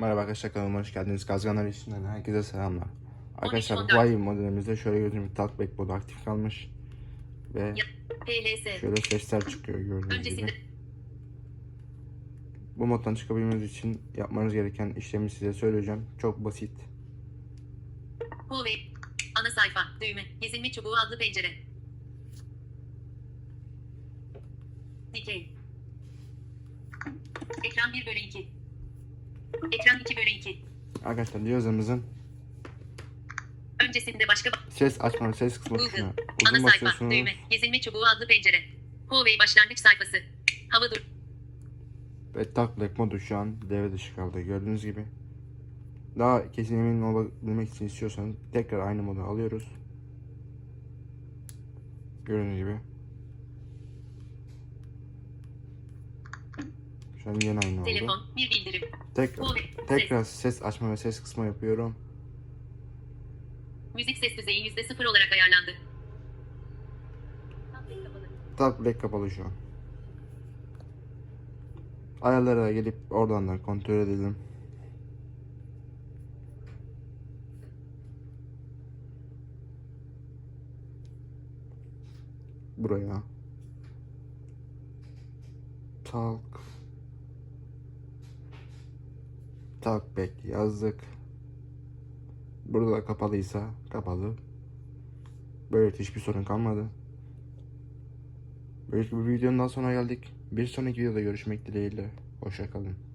Merhaba arkadaşlar kanalıma hoş geldiniz. Gazganlar işinden herkese selamlar. Arkadaşlar 14. Huawei modelimizde şöyle gördüğünüz talkback modu aktif kalmış. Ve şöyle sesler çıkıyor gördüğünüz Öncesinde gibi. Bu moddan çıkabilmeniz için yapmanız gereken işlemi size söyleyeceğim. Çok basit. Huawei. Ana sayfa. Düğme. Gezinme çubuğu adlı pencere. Dikey. Ekran 1 bölü 2. Ekran 2 bölü 2. Arkadaşlar cihazımızın Öncesinde başka ses açma ses kısmı Google. ana sayfa. basıyorsunuz. Düğme. Gezinme çubuğu adlı pencere. Huawei başlangıç sayfası. Hava dur. Ve talkback modu şu an devre dışı kaldı gördüğünüz gibi. Daha kesin emin olabilmek için istiyorsanız tekrar aynı modu alıyoruz. Gördüğünüz gibi. Şu an yine aynı oldu. Telefon. Bir bildirim. Tekrar, tekrar ses açma ve ses kısmı yapıyorum. Müzik ses düzeyi %0 olarak ayarlandı. Tablet kapalı. Talkback kapalı şu an. Ayarlara gelip oradan da kontrol edelim. Buraya. Talk. Talkback yazdık. Burada da kapalıysa kapalı. Böyle hiçbir sorun kalmadı. Böylelikle bir videonun daha sonuna geldik. Bir sonraki videoda görüşmek dileğiyle. Hoşçakalın.